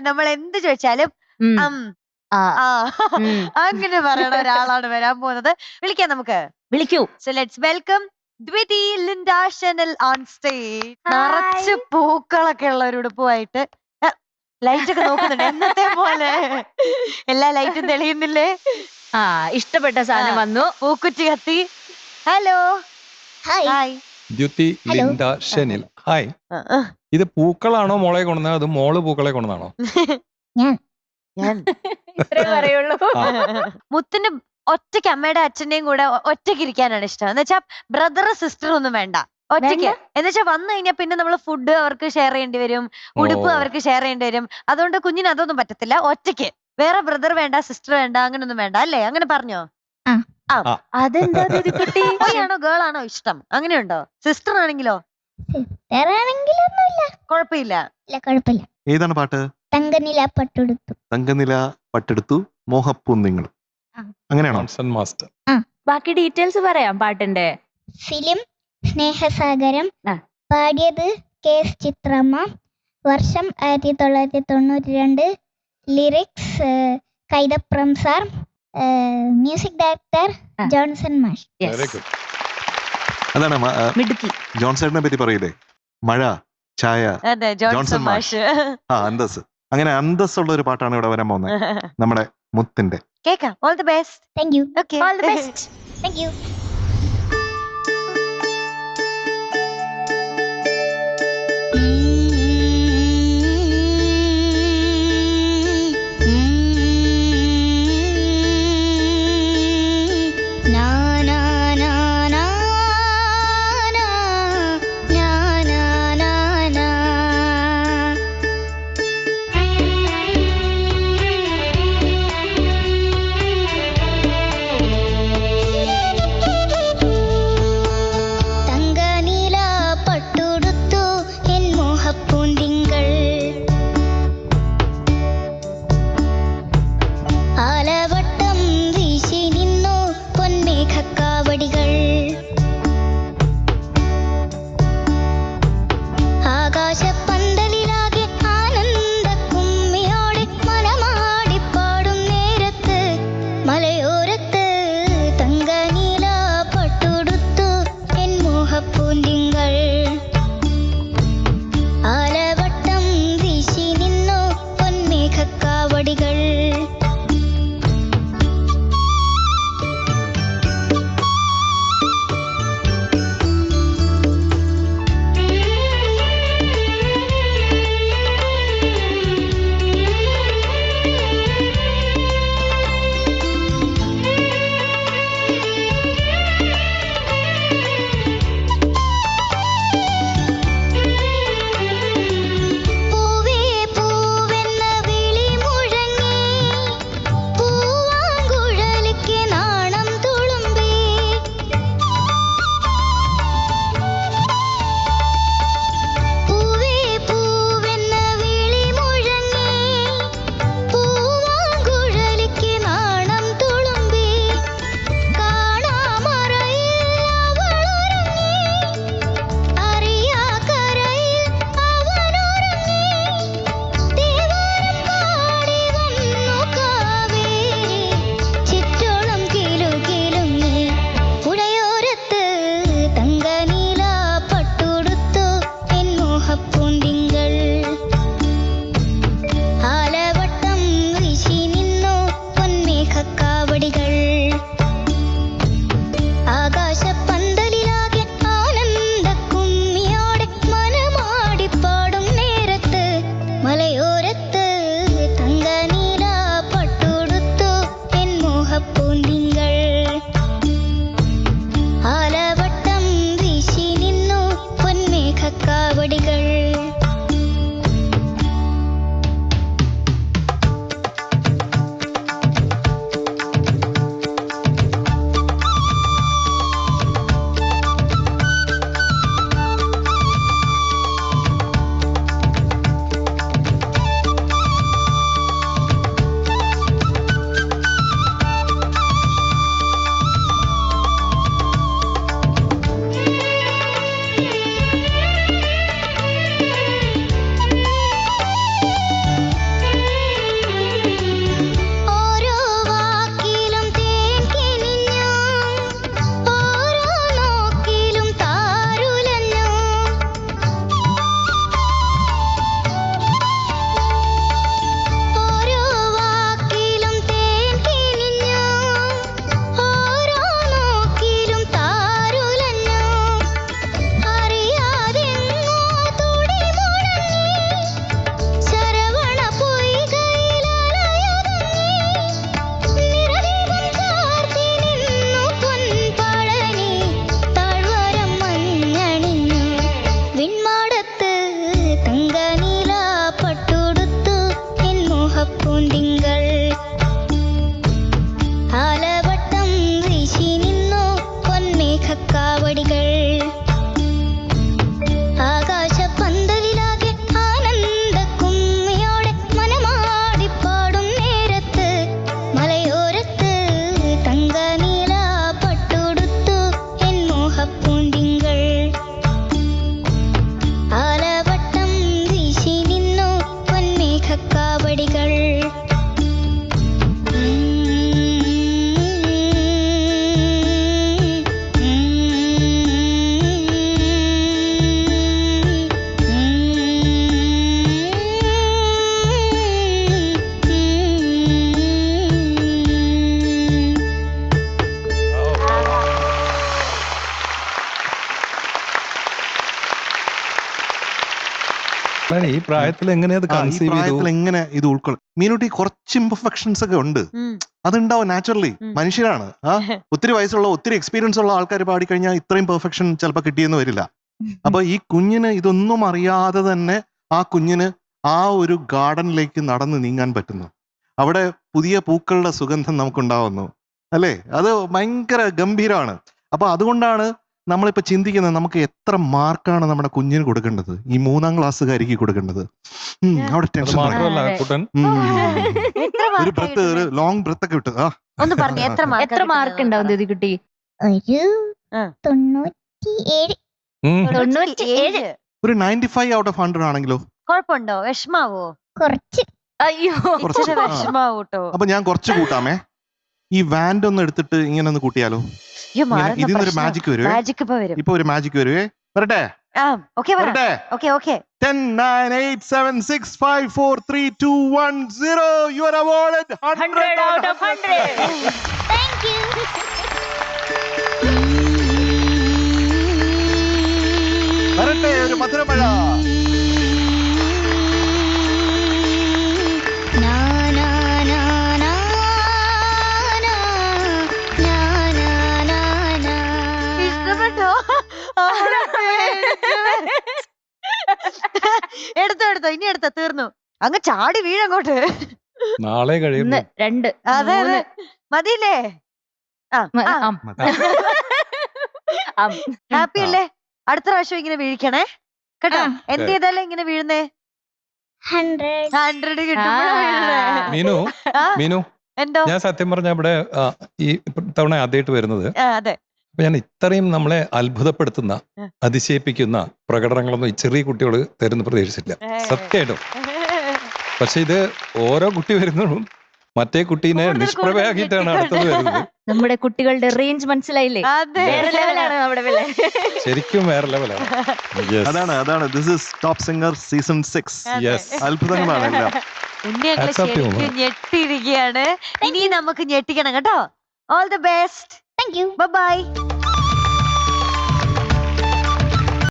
നമ്മൾ എന്ത് ചോദിച്ചാലും ഉം. അം ആ. ആ. അങ്ങനെ പറയണ ഒരാളാണ് വരാൻ പോകുന്നത്. വിളിക്കാം നമുക്ക്. വിളിക്കൂ. So let's welcome Dwithi Linda Shenal on stage നിറച്ച് പൂക്കളൊക്കെ ഉള്ള ഒരു ഉടുപ്പുമായിട്ട് ലൈറ്റ് ഒക്കെ നോക്കുന്നുണ്ട്. എന്നത്തെ പോലെ. എല്ലാ ലൈറ്റും തെളിയുന്നില്ലേ? ആ ഇഷ്ടപ്പെട്ട സാധനം വന്നു. പൂക്കുറ്റി കത്തി. Hello hi Dwiti Dyuti Hello. Linda Shenil. Hi. ഇത് പൂക്കളാണോ മോളെ കൊണ്ടുവന്നത്? അത് മോൾ പൂക്കളെ കൊണ്ടുവന്നാണോ ഞാൻ. ഇത്രേ പറയുള്ളൂ. ആ. മുത്തിന് ഒറ്റയ്ക്ക് അമ്മയുടെ അച്ഛന്റെയും കൂടെ ഒറ്റയ്ക്ക് ഇരിക്കാനാണ് ഇഷ്ടം. എന്ന് വെച്ചാൽ ബ്രദർ സിസ്റ്റർ ഒന്നും വേണ്ട. ഒറ്റയ്ക്ക്? എന്ന് വെച്ചാൽ വന്നു കഴിഞ്ഞാൽ പിന്നെ നമ്മൾ ഫുഡ് അവർക്ക് ഷെയർ ചെയ്യേണ്ടി വരും. ഉടുപ്പ് അവർക്ക് ഷെയർ ചെയ്യേണ്ടി വരും. അതുകൊണ്ട് കുഞ്ഞിന് അതൊന്നും പറ്റത്തില്ല. ഒറ്റയ്ക്ക്. വേറെ ബ്രദർ വേണ്ട സിസ്റ്റർ വേണ്ട അങ്ങനൊന്നും വേണ്ട. അല്ലേ? അങ്ങനെ പറഞ്ഞോ? അതെന്താ കുട്ടി ബോയ് ആണോ ഗേൾ ആണോ ഇഷ്ടം? അങ്ങനെയുണ്ടോ? സിസ്റ്റർ ആണെങ്കിലോ? കുഴപ്പമില്ല. ഇല്ല കുഴപ്പമില്ല. ഏതാണ് പാട്ട്? തങ്കനില പട്ടെടുത്തു. തങ്കനില പട്ടെടുത്തു മോഹപ്പൂന്തിങ്ങൾ ആ. അങ്ങനെയാണോ? ജോൺസൺ മാസ്റ്റർ ബാക്കി ഡീറ്റെയിൽസ് പറയാം പാട്ടിന്റെ. ഫിലിം സ്നേഹസാഗരം ആ. പാടിയത് കെ എസ് ചിത്രമ്മ. വർഷം ആയിരത്തി തൊള്ളായിരത്തി തൊണ്ണൂറ്റി രണ്ട് lyrics Kaithapram sir music director ആ. ജോൺസൺ മാഷ്. വെരി ഗുഡ് അതാണ് ജോൺസൺ മിടുക്കി. പറ്റി പറയില്ലേ? മഴ ചായ അതെ ജോൺസൺ മാഷ്. ആ അന്തസ് അങ്ങനെ അന്തസ്സുള്ള ഒരു പാട്ടാണ് ഇവിടെ വരാൻ പോകുന്നത്. നമ്മുടെ മുത്തിന്റെ. കേക്കാം all the best thank you okay all the best thank you ഈ പ്രായത്തിൽ അത് ഈ കൺസീവ് പ്രായത്തിൽ എങ്ങനെ ഇത് ഉൾക്കൊള്ളു? മീനൂട്ടി കുറച്ച് ഇംപെർഫെക്ഷൻസ് ഒക്കെ ഉണ്ട്. അതുണ്ടാവും നാച്ചുറലി. മനുഷ്യരാണ്. ആ ഒത്തിരി വയസ്സുള്ള ഒത്തിരി എക്സ്പീരിയൻസ് ഉള്ള ആൾക്കാർ പാടിക്കഴിഞ്ഞാൽ ഇത്രയും പെർഫെക്ഷൻ ചിലപ്പോൾ കിട്ടിയെന്ന് വരില്ല. അപ്പൊ ഈ കുഞ്ഞിന് ഇതൊന്നും അറിയാതെ തന്നെ ആ കുഞ്ഞിന് ആ ഒരു ഗാർഡനിലേക്ക് നടന്ന് നീങ്ങാൻ പറ്റുന്നു. അവിടെ പുതിയ പൂക്കളുടെ സുഗന്ധം നമുക്കുണ്ടാവുന്നു. അല്ലേ? അത് ഭയങ്കര ഗംഭീരമാണ്. അപ്പൊ അതുകൊണ്ടാണ് നമ്മളിപ്പോ ചിന്തിക്കുന്നത് നമുക്ക് എത്ര മാർക്കാണ് നമ്മുടെ കുഞ്ഞിന് കൊടുക്കേണ്ടത്? ഈ മൂന്നാം ക്ലാസ്സുകാരിക്ക് കൊടുക്കേണ്ടത്? അവിടെ ടെൻഷൻ ഒരു ബ്രത്ത് ഒരു ലോങ് ബ്രത്ത് ഒക്കെ വിട്ട് ആ. ഒന്ന് പറഞ്ഞു എത്ര മാർക്ക് എത്ര മാർക്ക് ഉണ്ടാവും ദ്യുതികുട്ടി ഒരു ആ. തൊണ്ണൂറ്റി ഏഴ് ഉം. തൊണ്ണൂറ്റി ഏഴ്. ഒരു ninety five out of hundred ആണെങ്കിലോ? കുഴപ്പമുണ്ടോ? വിഷമാവോ? കുറച്ച്. അയ്യോ കുറച്ച്. വിഷമാവൂട്ടോ. അപ്പൊ ഞാൻ കുറച്ച് കൂട്ടാമേ. ഈ വാൻഡ് ഒന്ന് എടുത്തിട്ട് ഇങ്ങനെ ഒന്ന് കൂട്ടിയാലോ? ഇങ്ങനെ ഇതിന്നൊരു മാജിക് വരുവേ? മാജിക് ഇപ്പൊ വരും. ഇപ്പൊ ഒരു മാജിക് വരുവേ? വരട്ടെ? ആ ഓക്കെ പറ. വരട്ടെ? Okay okay ten nine eight seven six five four three two one zero you are award hundred out of hundred thank you വരട്ടെ ഒരു മധുരമഴ എടുത്തോ എടുത്തോ ഇനി എടുത്തോ തീർന്നു. അങ്ങ് ചാടി വീഴങ്ങോട്ട് നാളെ കഴിയുന്നു. രണ്ട് അതെ അതെ. മൂന്ന്. മതിയില്ലേ? ആ ആ. ഹാപ്പി അല്ലേ? അടുത്ത പ്രാവശ്യം ഇങ്ങനെ വീഴിക്കണേ. കേട്ടോ? ആ. എന്ത് ചെയ്താലേ ഇങ്ങനെ വീഴുന്നേ? ഹൺഡ്രഡ് ഹൺഡ്രഡ് കിട്ടുമ്പോഴാ വീഴുന്നേ. മീനു ആ, മീനു എന്തോ? ഞാൻ സത്യം പറഞ്ഞ ഇവിടെ ആ, ഈ തവണ ആദ്യമായിട്ട് വരുന്നത്. ആ, അതെ. അപ്പൊ ഞാൻ ഇത്രയും നമ്മളെ അത്ഭുതപ്പെടുത്തുന്ന അതിശയിപ്പിക്കുന്ന പ്രകടനങ്ങളൊന്നും ഈ ചെറിയ കുട്ടികൾ തരുന്ന പ്രതീക്ഷിച്ചില്ല. സത്യമായിട്ടും. പക്ഷെ ഇത് ഓരോ കുട്ടി വരുന്നതും മറ്റേ കുട്ടീനെ നിഷ്പ്രഭയാക്കിയിട്ടാണ് അടുത്തത് വരുന്നത്. നമ്മുടെ കുട്ടികളുടെ റേഞ്ച് മനസ്സിലായില്ലേ? അതെ. വേറെ ലെവലാണ് നമ്മുടെ ശരിക്കും വേറെ ലെവലാണ് അതാണ് അതാണ്. This is top singer season six. അത്ഭുതങ്ങളാണ് എല്ലാം. ഞെട്ടിയിരിക്കുകയാണ്. ഇനി നമുക്ക് ഞെട്ടിക്കണം കേട്ടോ. All the best Thank you. Bye-bye.